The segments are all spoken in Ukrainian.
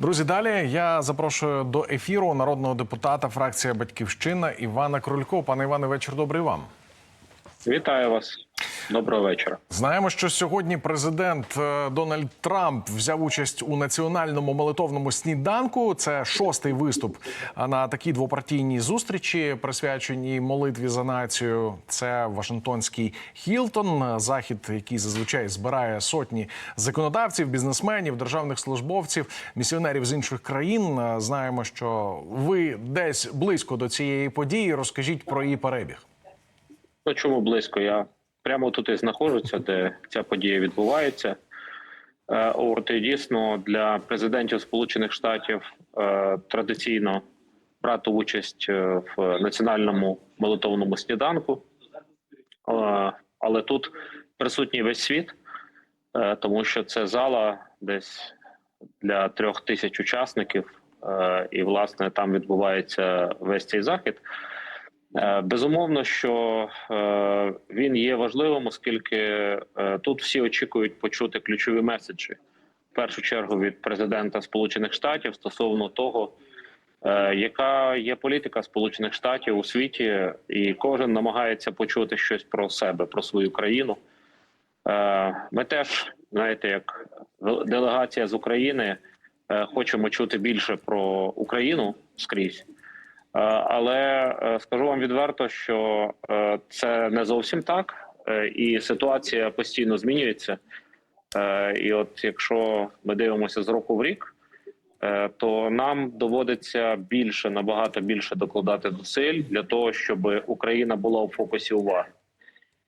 Друзі, далі я запрошую до ефіру народного депутата фракція Батьківщина Івана Крулько. Пане Іване, вечір добрий вам. Вітаю вас. Доброго вечора. Знаємо, що сьогодні президент е, Дональд Трамп взяв участь у національному молитовному сніданку. Це шостий виступ на такій двопартійній зустрічі, присвяченій молитві за націю. Це Вашингтонський Хілтон, захід, який зазвичай збирає сотні законодавців, бізнесменів, державних службовців, місіонерів з інших країн. Е, Знаємо, що ви десь близько до цієї події. Розкажіть про її перебіг. Чому близько? Я прямо тут і знаходжуся, де ця подія відбувається. Е, От і дійсно для президентів Сполучених Штатів е, традиційно брати участь е, в національному молитовному сніданку. Але тут присутній весь світ, тому що це зала десь для трьох тисяч учасників, і власне там відбувається весь цей захід. Е, Безумовно, що е, він є важливим, оскільки е, тут всі очікують почути ключові меседжі. В першу чергу від президента Сполучених Штатів стосовно того, яка є політика Сполучених Штатів у світі, і кожен намагається почути щось про себе, про свою країну. Ми теж, знаєте, як делегація з України, хочемо чути більше про Україну скрізь. Е, Але е, скажу вам відверто, що е, це не зовсім так, і ситуація постійно змінюється. І от якщо ми дивимося з року в рік, то нам доводиться більше набагато більше докладати зусиль для того, щоб Україна була у фокусі уваги.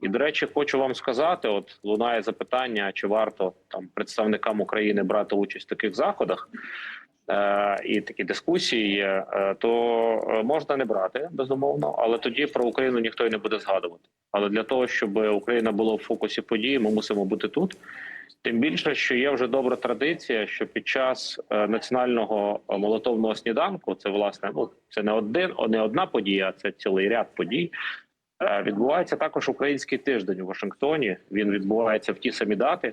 І до речі, хочу вам сказати: от лунає запитання, чи варто там представникам України брати участь в таких заходах і такі дискусії є, е, то е, можна не брати безумовно, але тоді про Україну ніхто й не буде згадувати. Але для того, щоб Україна була в фокусі події, ми мусимо бути тут. Тим більше, що є вже добра традиція, що під час е, національного е, молотовного сніданку, це власне ну це не один, не одна подія, це цілий ряд подій. Е, Відбувається також український тиждень у Вашингтоні. Він відбувається в ті самі дати,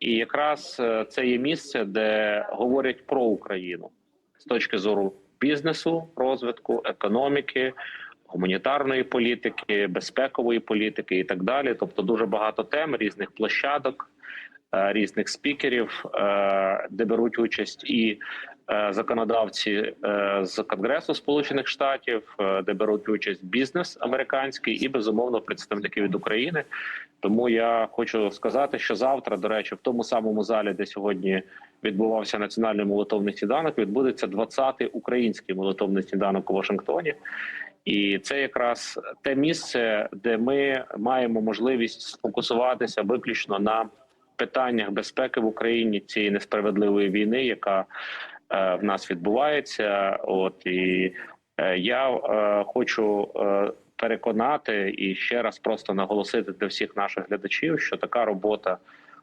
і якраз е, це є місце, де говорять про Україну з точки зору бізнесу, розвитку, економіки, гуманітарної політики, безпекової політики і так далі. Тобто, дуже багато тем різних площадок, е, різних спікерів, е, де беруть участь і законодавці е, з Конгресу Сполучених Штатів, е, де беруть участь бізнес американський і безумовно представники від України. Тому я хочу сказати, що завтра, до речі, в тому самому залі, де сьогодні відбувався національний молитовний сніданок, відбудеться 20-й український молитовний сніданок у Вашингтоні. І це якраз те місце, де ми маємо можливість сфокусуватися виключно на питаннях безпеки в Україні цієї несправедливої війни, яка е, в нас відбувається. От і е, я е, хочу е, переконати і ще раз просто наголосити для всіх наших глядачів, що така робота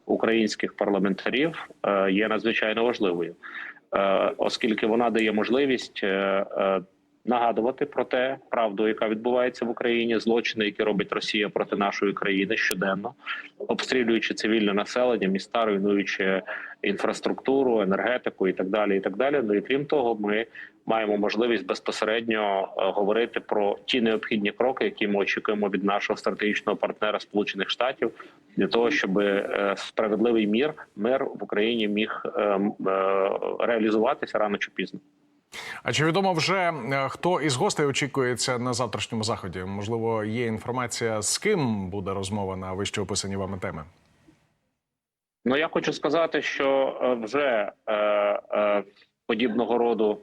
українських парламентарів е, є надзвичайно важливою, е, оскільки вона дає можливість. Нагадувати про те правду, яка відбувається в Україні, злочини, які робить Росія проти нашої країни щоденно, обстрілюючи цивільне населення, міста, руйнуючи інфраструктуру, енергетику і так далі. І так далі. Ну і крім того, ми маємо можливість безпосередньо е, говорити про ті необхідні кроки, які ми очікуємо від нашого стратегічного партнера Сполучених Штатів, для того, щоб е, справедливий мір мир в Україні міг е, м, е, реалізуватися рано чи пізно. А чи відомо вже е, хто із гостей очікується на завтрашньому заході? Можливо, є інформація, з ким буде розмова на вище описані вами теми? Ну я хочу сказати, що е, вже е, е, подібного роду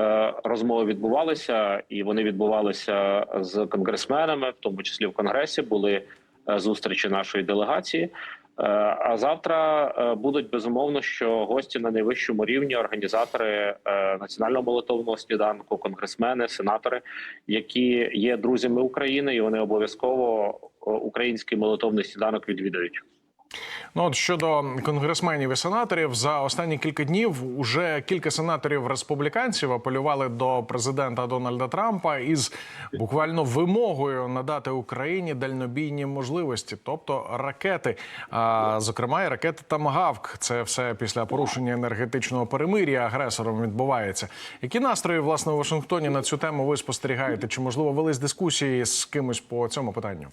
е, розмови відбувалися, і вони відбувалися з конгресменами, в тому числі в конгресі були е, зустрічі нашої делегації. Е, А завтра е, будуть безумовно, що гості на найвищому рівні, організатори е, національного молитовного сніданку, конгресмени, сенатори, які є друзями України, і вони обов'язково український молитовний сніданок відвідають. Ну от щодо конгресменів і сенаторів, за останні кілька днів уже кілька сенаторів республіканців апелювали до президента Дональда Трампа із буквально вимогою надати Україні дальнобійні можливості, тобто ракети, а зокрема і ракети Тамагавк. Це все після порушення енергетичного перемир'я агресором відбувається. Які настрої власне у Вашингтоні на цю тему ви спостерігаєте? Чи можливо велись дискусії з кимось по цьому питанню?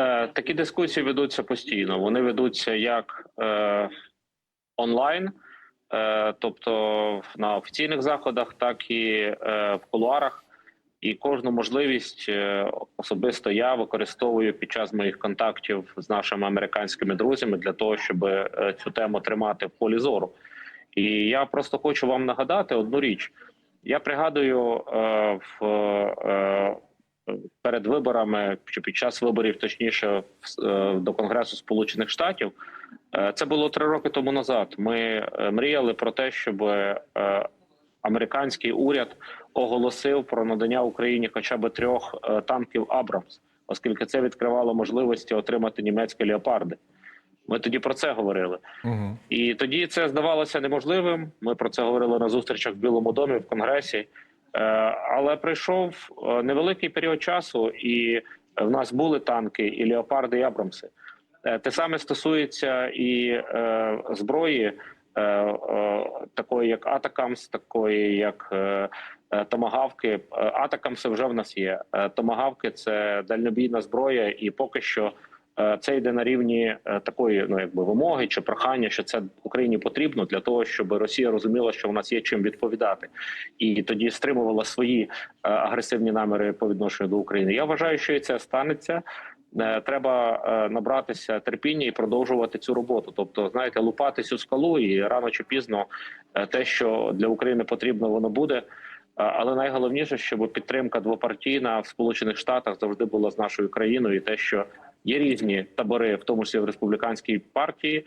Е, Такі дискусії ведуться постійно. Вони ведуться як е, онлайн, е, тобто на офіційних заходах, так і е, в кулуарах. І кожну можливість е, особисто я використовую під час моїх контактів з нашими американськими друзями для того, щоб е, цю тему тримати в полі зору. І я просто хочу вам нагадати одну річ. Я пригадую в перед виборами чи під час виборів, точніше, е, до Конгресу Сполучених Штатів. Е, Це було три роки тому назад. Ми е, мріяли про те, щоб американський уряд оголосив про надання Україні хоча б трьох танків Абрамс, оскільки це відкривало можливості отримати німецькі леопарди. Ми тоді про це говорили. Угу. І тоді це здавалося неможливим. Ми про це говорили на зустрічах в Білому домі в Конгресі. Е, Але прийшов е, невеликий період часу, і в нас були танки, і леопарди, і Абрамси. Е, Те саме стосується і зброї, такої як Атакамс, такої як Томагавки. Атакамси вже в нас є. Томагавки це дальнобійна зброя, і поки що Це йде на рівні е, такої, ну якби вимоги чи прохання, що це Україні потрібно для того, щоб Росія розуміла, що в нас є чим відповідати, і тоді стримувала свої е, агресивні наміри по відношенню до України. Я вважаю, що і це станеться. Е, Треба е, набратися терпіння і продовжувати цю роботу. Тобто, знаєте, лупати цю скалу, і рано чи пізно е, те, що для України потрібно, воно буде. Е, Але найголовніше, щоб підтримка двопартійна в Сполучених Штатах завжди була з нашою країною, і те, що Є різні табори, в тому числі в республіканській партії.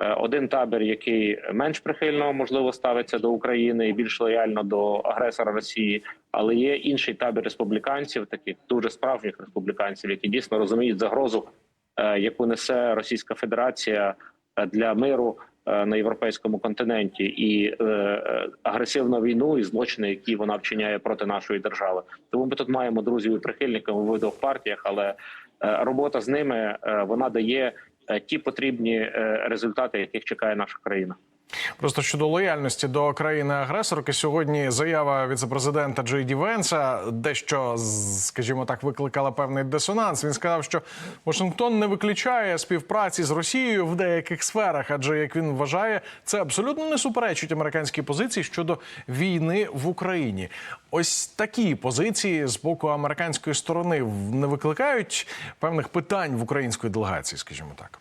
Е, Один табір, який менш прихильно можливо ставиться до України і більш лояльно до агресора Росії, але є інший табір республіканців, таких дуже справжніх республіканців, які дійсно розуміють загрозу, е, яку несе Російська Федерація е, для миру на європейському континенті, і агресивну війну і злочини, які вона вчиняє проти нашої держави. Тому ми тут маємо друзів і прихильників у видах партіях, але робота з ними е, вона дає е, ті потрібні е, результати, яких чекає наша країна. Просто щодо лояльності до країни-агресорки, сьогодні заява віцепрезидента Джей Ді Венса дещо, скажімо так, викликала певний дисонанс. Він сказав, що Вашингтон не виключає співпраці з Росією в деяких сферах, адже як він вважає, це абсолютно не суперечить американській позиції щодо війни в Україні. Ось такі позиції з боку американської сторони не викликають певних питань в української делегації, скажімо так.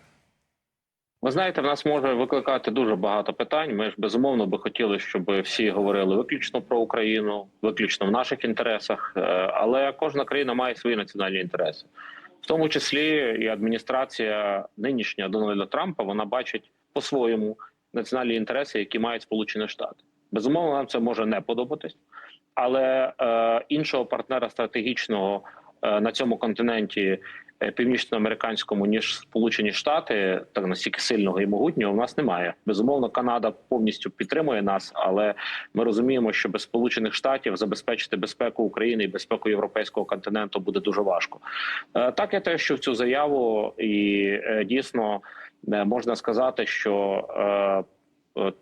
Ви знаєте, в нас може викликати дуже багато питань. Ми ж безумовно би хотіли, щоб всі говорили виключно про Україну, виключно в наших інтересах. Е, Але кожна країна має свої національні інтереси, в тому числі і адміністрація нинішня Дональда Трампа вона бачить по-своєму національні інтереси, які мають Сполучені Штати. Безумовно, нам це може не подобатись, але е, іншого партнера стратегічного е, на цьому континенті північноамериканському ніж Сполучені Штати, так настільки сильного і могутнього, в нас немає. Безумовно, Канада повністю підтримує нас, але ми розуміємо, що без Сполучених Штатів забезпечити безпеку України і безпеку європейського континенту буде дуже важко. Е, Так я теж чув цю заяву, і е, дійсно е, можна сказати, що е, е,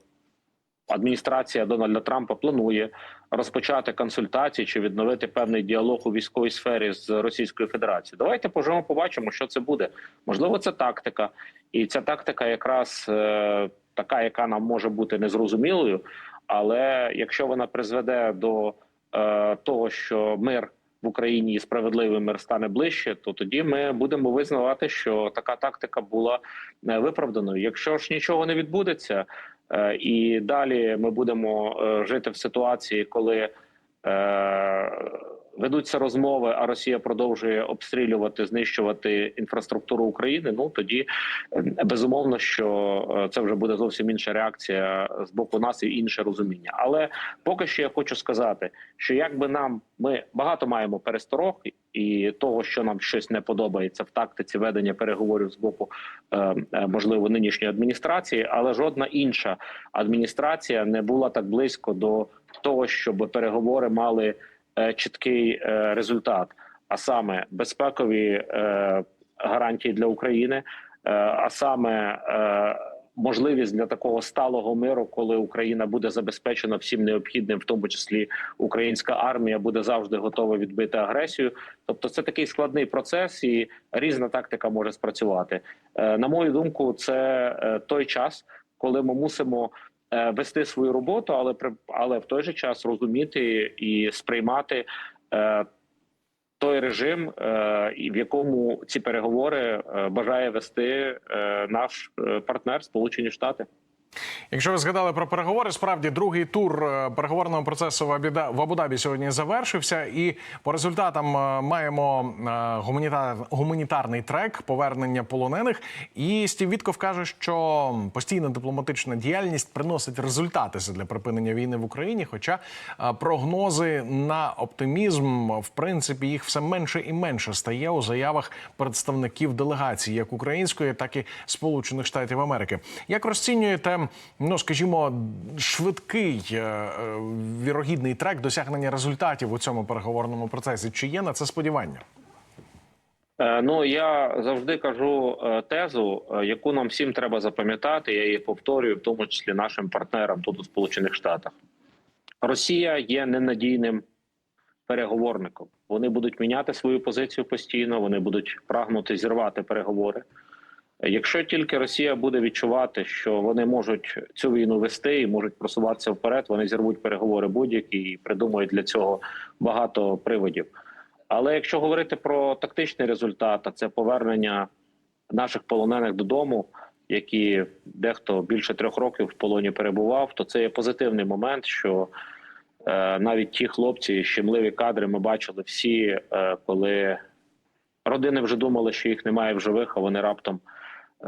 адміністрація Дональда Трампа планує розпочати консультації чи відновити певний діалог у військовій сфері з Російською Федерацією. Давайте поживемо, побачимо, що це буде. Можливо, це тактика, і ця тактика якраз е, така, яка нам може бути незрозумілою. Але якщо вона призведе до е, того, що мир в Україні і справедливий мир стане ближче, то тоді ми будемо визнавати, що така тактика була е, виправданою. Якщо ж нічого не відбудеться, і далі ми будемо е, жити в ситуації, коли е, ведуться розмови, а Росія продовжує обстрілювати, знищувати інфраструктуру України. Ну тоді е, безумовно, що е, це вже буде зовсім інша реакція з боку нас і інше розуміння. Але поки що я хочу сказати, що якби нам ми багато маємо пересторог, і того, що нам щось не подобається в тактиці ведення переговорів з боку е, е, можливо нинішньої адміністрації, але жодна інша адміністрація не була так близько до того, щоб переговори мали е, чіткий результат, а саме безпекові гарантії для України, а саме можливість для такого сталого миру, коли Україна буде забезпечена всім необхідним, в тому числі українська армія буде завжди готова відбити агресію. Тобто, це такий складний процес, і різна тактика може спрацювати. Е, На мою думку, це е, той час, коли ми мусимо е, вести свою роботу, але але в той же час розуміти і сприймати. Той режим, е, в якому ці переговори е, бажає вести е, наш партнер Сполучені Штати. Якщо ви згадали про переговори, справді другий тур е, переговорного процесу в Абу-Дабі сьогодні завершився, і по результатам е, маємо е, гуманітар, гуманітарний трек повернення полонених. І Стів Вітков каже, що постійна дипломатична діяльність приносить результати для припинення війни в Україні. Хоча прогнози на оптимізм, в принципі, їх все менше і менше стає у заявах представників делегації, як української, так і Сполучених Штатів Америки. Як розцінюєте, ну скажімо, швидкий е, е, вірогідний трек досягнення результатів у цьому переговорному процесі? Чи є на це сподівання? Е, Ну я завжди кажу тезу, яку нам всім треба запам'ятати. Я її повторюю, в тому числі нашим партнерам тут у Сполучених Штатах. Росія є ненадійним переговорником. Вони будуть міняти свою позицію постійно. Вони будуть прагнути зірвати переговори. Якщо тільки Росія буде відчувати, що вони можуть цю війну вести і можуть просуватися вперед, вони зірвуть переговори будь-які і придумають для цього багато приводів. Але якщо говорити про тактичний результат, а це повернення наших полонених додому, які дехто більше трьох років в полоні перебував, то це є позитивний момент, що е, навіть ті хлопці, щемливі кадри, ми бачили всі, е, коли родини вже думали, що їх немає в живих, а вони раптом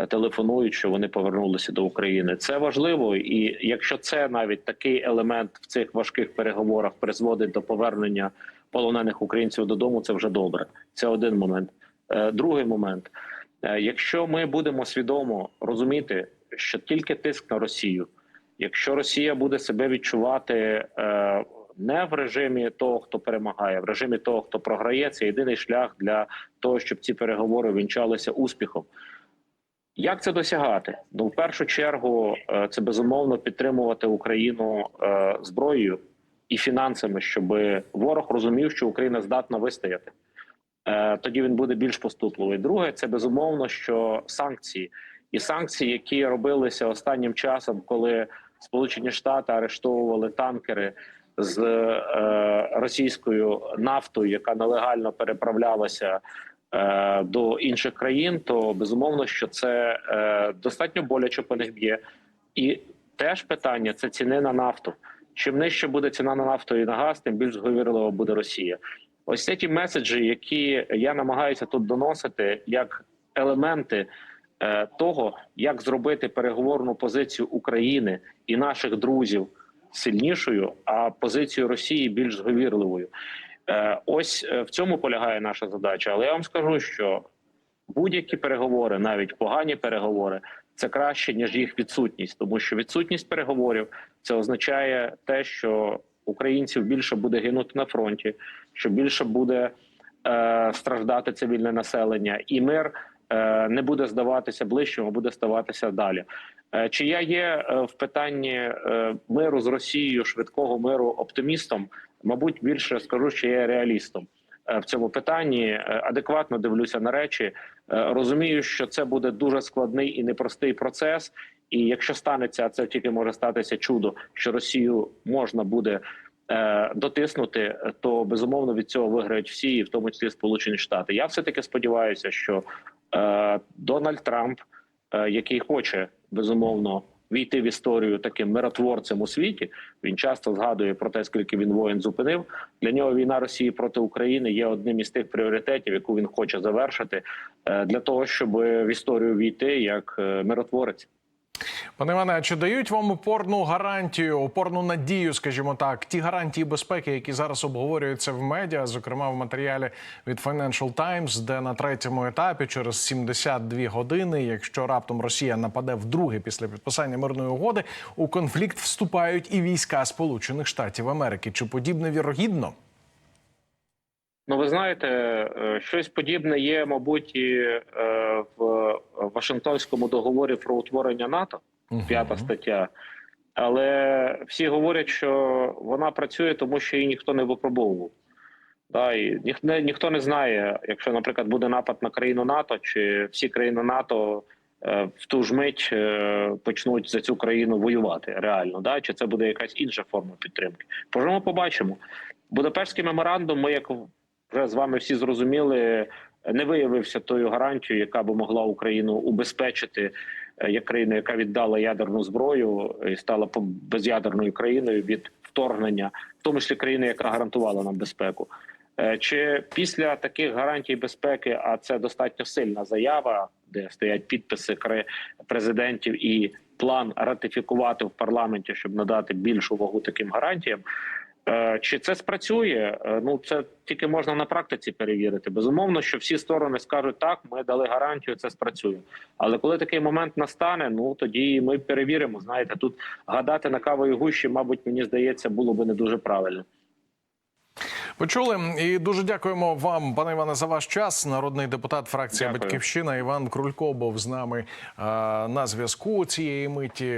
телефонують, що вони повернулися до України. Це важливо, і якщо це навіть такий елемент в цих важких переговорах призводить до повернення полонених українців додому, це вже добре. Це один момент. Е, Другий момент: Е, якщо ми будемо свідомо розуміти, що тільки тиск на Росію, якщо Росія буде себе відчувати е, не в режимі того, хто перемагає, в режимі того, хто програє, це єдиний шлях для того, щоб ці переговори вінчалися успіхом. Як це досягати? Ну, в першу чергу, е, це безумовно підтримувати Україну е, зброєю і фінансами, щоб ворог розумів, що Україна здатна вистояти. Е, Тоді він буде більш поступливий. Друге, це безумовно, що санкції і санкції, які робилися останнім часом, коли Сполучені Штати арештовували танкери з російською нафтою, яка нелегально переправлялася до інших країн, то безумовно, що це е, достатньо боляче по них б'є. І теж питання це ціни на нафту. Чим нижче буде ціна на нафту і на газ, тим більш зговірлива буде Росія. Ось це ті меседжі, які я намагаюся тут доносити, як елементи е, того, як зробити переговорну позицію України і наших друзів сильнішою, а позицію Росії більш зговірливою. Е, ось е, в цьому полягає наша задача. Але я вам скажу, що будь-які переговори, навіть погані переговори, це краще ніж їх відсутність, тому що відсутність переговорів це означає те, що українців більше буде гинути на фронті, що більше буде е, страждати цивільне населення, і мир не буде здаватися ближчим, а буде ставатися далі. Е, чи я є е, в питанні е, миру з Росією, швидкого миру оптимістом? Мабуть, більше скажу, що я реалістом е, в цьому питанні. Е, Адекватно дивлюся на речі. Е, Розумію, що це буде дуже складний і непростий процес. І якщо станеться, це тільки може статися чудо, що Росію можна буде е, дотиснути, то безумовно від цього виграють всі, і в тому числі Сполучені Штати. Я все таки сподіваюся, що е, Дональд Трамп, е, який хоче безумовно війти в історію таким миротворцем у світі, він часто згадує про те, скільки він воїн зупинив. Для нього війна Росії проти України є одним із тих пріоритетів, яку він хоче завершити, е, для того, щоб в історію війти як е, миротворець. Пане Іване, чи дають вам опорну гарантію, опорну надію, скажімо так, ті гарантії безпеки, які зараз обговорюються в медіа, зокрема в матеріалі від Financial Times, де на третьому етапі через 72 години, якщо раптом Росія нападе вдруге після підписання мирної угоди, у конфлікт вступають і війська Сполучених Штатів Америки. Чи подібне вірогідно? Ну, ви знаєте, е, щось подібне є, мабуть, і е, в Вашингтонському договорі про утворення НАТО, п'ята стаття. Але всі говорять, що вона працює, тому що її ніхто не випробовував. Да, і ніх, не, ніхто не знає, якщо, наприклад, буде напад на країну НАТО, чи всі країни НАТО е, в ту ж мить е, почнуть за цю країну воювати реально, да? чи це буде якась інша форма підтримки. Пожимо побачимо. Будапештський меморандум, ми як вже з вами всі зрозуміли, не виявився тою гарантією, яка би могла Україну убезпечити е, як країну, яка віддала ядерну зброю і стала без'ядерною країною від вторгнення, в тому числі країни, яка гарантувала нам безпеку. Е, Чи після таких гарантій безпеки, а це достатньо сильна заява, де стоять підписи президентів і план ратифікувати в парламенті, щоб надати більшу вагу таким гарантіям. Е, Чи це спрацює? Е, Ну це тільки можна на практиці перевірити. Безумовно, що всі сторони скажуть так, ми дали гарантію, це спрацює. Але коли такий момент настане, ну тоді ми перевіримо. Знаєте, тут гадати на кавої гущі, мабуть, мені здається, було би не дуже правильно. Почули і дуже дякуємо вам, пане Іване, за ваш час. Народний депутат фракція Дякую. Батьківщина Іван Крулько був з нами е, на зв'язку цієї миті.